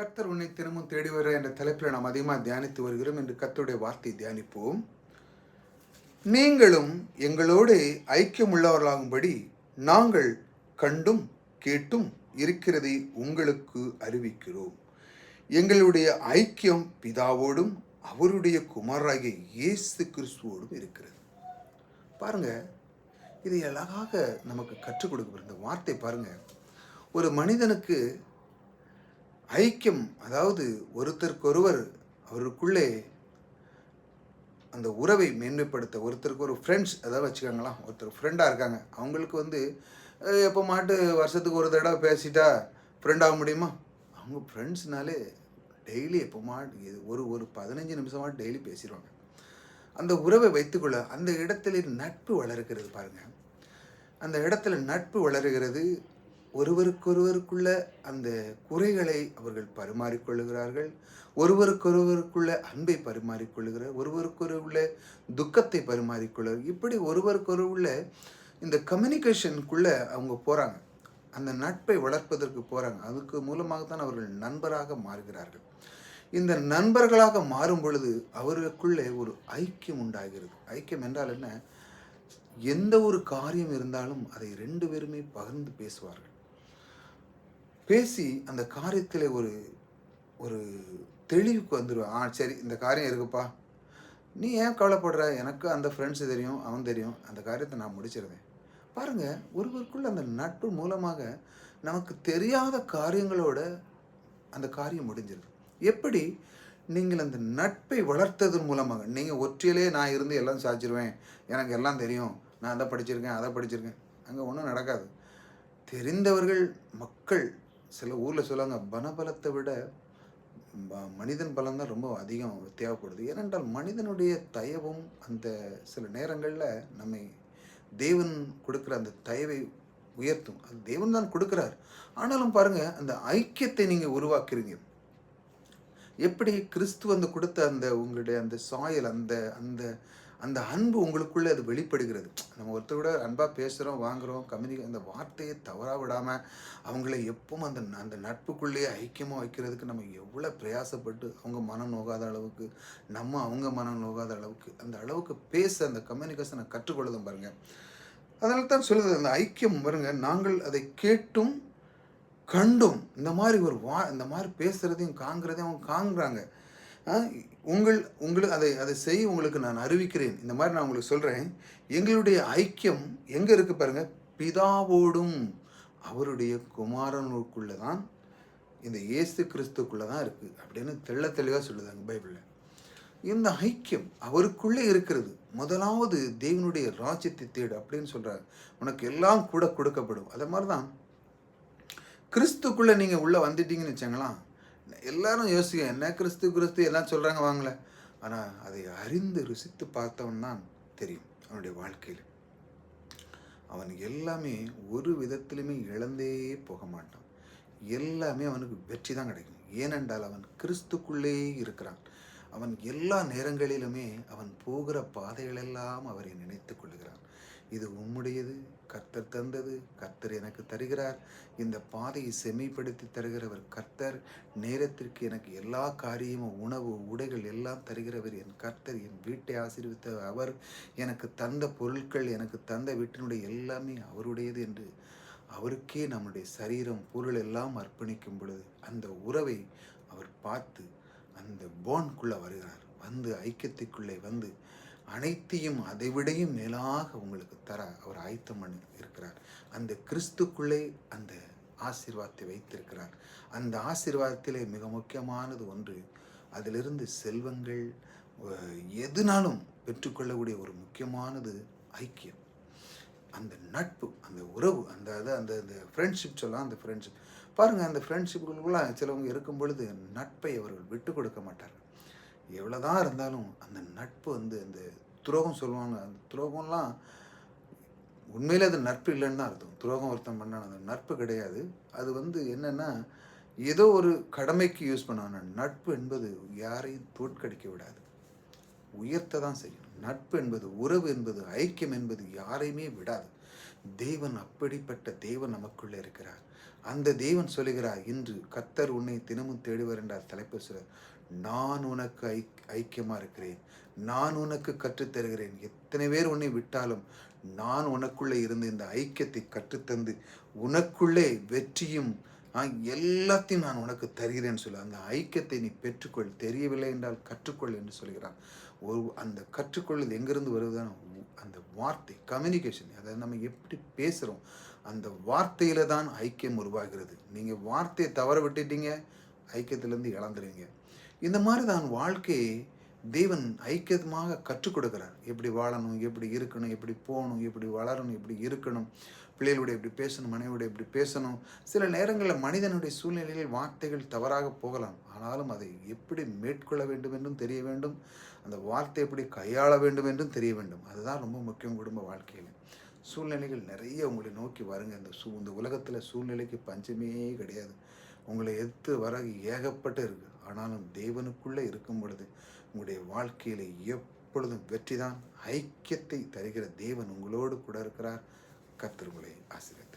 கர்த்தர் உன்னை தினமும் தேடி வர என்ற தலைப்பில் நாம் அதிகமாக தியானித்து வருகிறோம் என்று கர்த்தருடைய வார்த்தை தியானிப்போம். நீங்களும் எங்களோடு ஐக்கியம் உள்ளவர்களாகும்படி நாங்கள் கண்டும் கேட்டும் இருக்கிறதை உங்களுக்கு அறிவிக்கிறோம். எங்களுடைய ஐக்கியம் பிதாவோடும் அவருடைய குமாராகிய இயேசு கிறிஸ்துவோடும் இருக்கிறது. பாருங்க இதை அழகாக நமக்கு கற்றுக் கொடுக்கப்படுற இந்த வார்த்தை பாருங்க. ஒரு மனிதனுக்கு ஐக்கியம் அதாவது ஒருத்தருக்கொருவர் அவருக்குள்ளே அந்த உறவை மேன்மைப்படுத்த ஒருத்தருக்கு ஒரு ஃப்ரெண்ட்ஸ் அதாவது வச்சுக்கோங்களா ஒருத்தர் ஃப்ரெண்டாக இருக்காங்க. அவங்களுக்கு வந்து எப்போ மாட்டு வருஷத்துக்கு ஒரு தடவை பேசிட்டா ஃப்ரெண்ட் ஆக முடியுமா? அவங்க ஃப்ரெண்ட்ஸ்னாலே டெய்லி எப்போ மாட்டு ஒரு ஒரு பதினஞ்சு நிமிஷமாக டெய்லி பேசிடுவாங்க அந்த உறவை வைத்துக்கொள்ள அந்த இடத்துல நட்பு வளர்கிறது பாருங்கள் அந்த இடத்துல நட்பு வளருகிறது ஒருவருக்கொருவருக்குள்ள அந்த குறைகளை அவர்கள் பரிமாறிக்கொள்ளுகிறார்கள். ஒருவருக்கொருவருக்குள்ள அன்பை பரிமாறிக்கொள்ளுகிறார் ஒருவருக்கொருவுள்ள துக்கத்தை பரிமாறிக்கொள்ள இப்படி ஒருவருக்கொருவுள்ள இந்த கம்யூனிகேஷனுக்குள்ள அவங்க போகிறாங்க அந்த நட்பை வளர்ப்பதற்கு போகிறாங்க அதுக்கு மூலமாகத்தான் அவர்கள் நண்பராக மாறுகிறார்கள். இந்த நண்பர்களாக மாறும் பொழுது அவர்களுக்குள்ளே ஒரு ஐக்கியம் உண்டாகிறது. ஐக்கியம் என்றால் என்ன? எந்த ஒரு காரியம் இருந்தாலும் அதை ரெண்டு பேருமே பகிர்ந்து பேசுவார்கள். பேசி அந்த காரியத்தில் ஒரு ஒரு தெளிவுக்கு வந்துடுவேன் ஆ சரி இந்த காரியம் இருக்குப்பா. நீ ஏன் கவலைப்படுற? எனக்கு அந்த ஃப்ரெண்ட்ஸ் தெரியும் அவன் தெரியும். அந்த காரியத்தை நான் முடிச்சிருவேன். பாருங்கள் ஒருவருக்குள்ள அந்த நட்பு மூலமாக நமக்கு தெரியாத காரியங்களோட அந்த காரியம் முடிஞ்சிருது. எப்படி? நீங்கள் அந்த நட்பை வளர்த்ததன் மூலமாக. நீங்கள் ஒற்றையிலே நான் இருந்து எல்லாம் சாதிச்சிருவேன் எனக்கு எல்லாம் தெரியும். நான் அதை படிச்சிருக்கேன் அதை படிச்சிருக்கேன். அங்கே ஒன்றும் நடக்காது. தெரிந்தவர்கள் மக்கள் சில ஊரில் சொல்லுவாங்க பணபலத்தை விட மனிதன் பலம் தான் ரொம்ப அதிகம் தேவைப்படுது. ஏனென்றால் மனிதனுடைய தயவும் அந்த சில நேரங்களில் நம்மை தேவன் கொடுக்குற அந்த தயவை உயர்த்தும். அது தேவன் தான் கொடுக்குறார். ஆனாலும் பாருங்கள் அந்த ஐக்கியத்தை நீங்கள் உருவாக்குறீங்க. எப்படி கிறிஸ்து வந்து கொடுத்த அந்த உங்களுடைய அந்த சாயல் அந்த அந்த அந்த அன்பு உங்களுக்குள்ளே அது வெளிப்படுகிறது. நம்ம ஒருத்தர் கூட அன்பாக பேசுகிறோம் வாங்குகிறோம் கம்யூனிகே அந்த வார்த்தையை தவறாக விடாமல் அவங்கள எப்பவும் அந்த அந்த நட்புக்குள்ளேயே ஐக்கியமாக வைக்கிறதுக்கு நம்ம எவ்வளோ பிரயாசப்பட்டு அவங்க மனம் நோகாத அளவுக்கு நம்ம அவங்க மனம் நோகாத அளவுக்கு அந்த அளவுக்கு பேச அந்த கம்யூனிகேஷனை கற்றுக்கொள்ளதும் பாருங்கள் அதனால தான் சொல்லுது அந்த ஐக்கியம் பாருங்க நாங்கள் அதை கேட்டும் கண்டும் இந்த மாதிரி ஒரு வா இந்த மாதிரி பேசுகிறதையும் காண்கிறதையும் அவங்க காண்கிறாங்க உங்கள் உங்களுக்கு அதை அதை செய் உங்களுக்கு நான் அறிவிக்கிறேன். இந்த மாதிரி நான் உங்களுக்கு சொல்கிறேன் எங்களுடைய ஐக்கியம் எங்கே இருக்குது பாருங்கள் பிதாவோடும் அவருடைய குமாரனுக்குள்ளே தான் இந்த இயேசு கிறிஸ்துக்குள்ளே தான் இருக்குது அப்படின்னு தெள்ள தெளிவாக சொல்லுதாங்க பைபிளில். இந்த ஐக்கியம் அவருக்குள்ளே இருக்கிறது. முதலாவது தேவனுடைய ராஜ்யத்தை தேடு அப்படின்னு சொல்கிறார் உனக்கு எல்லாம் கூட கொடுக்கப்படும். அதே மாதிரி தான் கிறிஸ்துக்குள்ளே நீங்கள் உள்ளே வந்துட்டீங்கன்னு வச்சாங்களா எல்லாரும் யோசிக்க என்ன கிறிஸ்து கிறிஸ்து எல்லாம் சொல்கிறாங்க வாங்கல. ஆனால் அதை அறிந்து ருசித்து பார்த்தவன் தான் தெரியும் அவனுடைய வாழ்க்கையில். அவன் எல்லாமே ஒரு விதத்திலுமே இழந்தே போக மாட்டான். எல்லாமே அவனுக்கு வெற்றி தான் கிடைக்கும். ஏனென்றால் அவன் கிறிஸ்துக்குள்ளே இருக்கிறான். அவன் எல்லா நேரங்களிலுமே அவன் போகிற பாதைகளெல்லாம் அவரை நினைத்து கொள்கிறான் இது உம்முடையது. கர்த்தர் தந்தது. கர்த்தர் எனக்கு தருகிறார். இந்த பாதையை செம்மைப்படுத்தி தருகிறவர் கர்த்தர். நேரத்திற்கு எனக்கு எல்லா காரியமும் உணவு உடைகள் எல்லாம் தருகிறவர் என் கர்த்தர். என் வீட்டை ஆசீர்வித்த அவர் எனக்கு தந்த பொருட்கள் எனக்கு தந்த வீட்டினுடைய எல்லாமே அவருடையது என்று அவருக்கே நம்முடைய சரீரம் பொருள் எல்லாம் அர்ப்பணிக்கும் பொழுது அந்த உறவை அவர் பார்த்து அந்த போன்குள்ளே வருகிறார். வந்து ஐக்கியத்துக்குள்ளே வந்து அனைத்தையும் அதைவிடையும் மேலாக உங்களுக்கு தர அவர் ஆயத்தம் பண்ணி இருக்கிறார். அந்த கிறிஸ்துக்குள்ளே அந்த ஆசீர்வாதத்தை வைத்திருக்கிறார். அந்த ஆசீர்வாதத்திலே மிக முக்கியமானது ஒன்று அதிலிருந்து செல்வங்கள் எதுனாலும் பெற்றுக்கொள்ளக்கூடிய ஒரு முக்கியமானது ஐக்கியம். அந்த நட்பு அந்த உறவு அந்த அது அந்த அந்த ஃப்ரெண்ட்ஷிப் சொல்லலாம் அந்த ஃப்ரெண்ட்ஷிப் பாருங்கள் அந்த ஃப்ரெண்ட்ஷிப்புக்குள்ள சிலவங்க இருக்கும் பொழுது நட்பை அவர்கள் விட்டு கொடுக்க மாட்டார்கள். எவ்வளோதான் இருந்தாலும் அந்த நட்பு வந்து அந்த துரோகம் சொல்லுவாங்க அந்த துரோகம்லாம் உண்மையில் அது நட்பு இல்லைன்னு தான் அர்த்தம். துரோகம் ஒருத்தன் பண்ணான் அந்த நட்பு கிடையாது. அது வந்து என்னென்னா ஏதோ ஒரு கடமைக்கு யூஸ் பண்ணான நட்பு என்பது யாரையும் தோற்கடிக்க விடாது. உயர்த்த தான் செய்யும். நட்பு என்பது உறவு என்பது ஐக்கியம் என்பது யாரையுமே விடாது. தேவன் அப்படிப்பட்ட தேவன் நமக்குள்ளே இருக்கிறார். அந்த தேவன் சொல்லுகிறார் இன்று கத்தர் உன்னை தினமும் தேடுவர் என்றார் தலைப்பு சிலர் நான் உனக்கு ஐ ஐக்கியமாக இருக்கிறேன். நான் உனக்கு கற்றுத்தருகிறேன். எத்தனை பேர் உன்னை விட்டாலும் நான் உனக்குள்ளே இருந்து இந்த ஐக்கியத்தை கற்றுத்தந்து உனக்குள்ளே வெற்றியும் எல்லாத்தையும் நான் உனக்கு தருகிறேன்னு சொல்லு. அந்த ஐக்கியத்தை நீ பெற்றுக்கொள். தெரியவில்லை என்றால் கற்றுக்கொள் என்று சொல்கிறான். ஒரு அந்த கற்றுக்கொள்வது எங்கிருந்து வருவதான அந்த வார்த்தை கம்யூனிகேஷன் அதாவது நம்ம எப்படி பேசுகிறோம் அந்த வார்த்தையில் தான் ஐக்கியம் உருவாகிறது. நீங்கள் வார்த்தையை தவற விட்டுட்டீங்க ஐக்கியத்திலேருந்து இழந்துருவீங்க. இந்த மாதிரி தான் வாழ்க்கையை தேவன் ஐக்கியமாக கற்றுக் கொடுக்குறார். எப்படி வாழணும் எப்படி இருக்கணும் எப்படி போகணும் எப்படி வளரணும் எப்படி இருக்கணும் பிள்ளைகளோட எப்படி பேசணும் மனைவியோட எப்படி பேசணும். சில நேரங்களில் மனிதனுடைய சூழ்நிலையில் வார்த்தைகள் தவறாக போகலாம். ஆனாலும் அதை எப்படி மேற்கொள்ள வேண்டும் என்றும் தெரிய வேண்டும். அந்த வார்த்தை எப்படி கையாள வேண்டும் என்றும் தெரிய வேண்டும். அதுதான் ரொம்ப முக்கியம் குடும்ப வாழ்க்கையில். சூழ்நிலைகள் நிறைய உங்களை நோக்கி வருங்க. இந்த சூ இந்த உலகத்தில் சூழ்நிலைக்கு பஞ்சமே கிடையாது. உங்களை எதிர்த்து வர ஏகப்பட்டு இருக்குது ஆனாலும் தேவனுக்குள்ளே இருக்கும் பொழுது உங்களுடைய வாழ்க்கையில் எப்பொழுதும் வெற்றிதான் ஐக்கியத்தை தருகிற தேவன் உங்களோடு கூட இருக்கிறார். கர்த்தர் ஆசிரியர்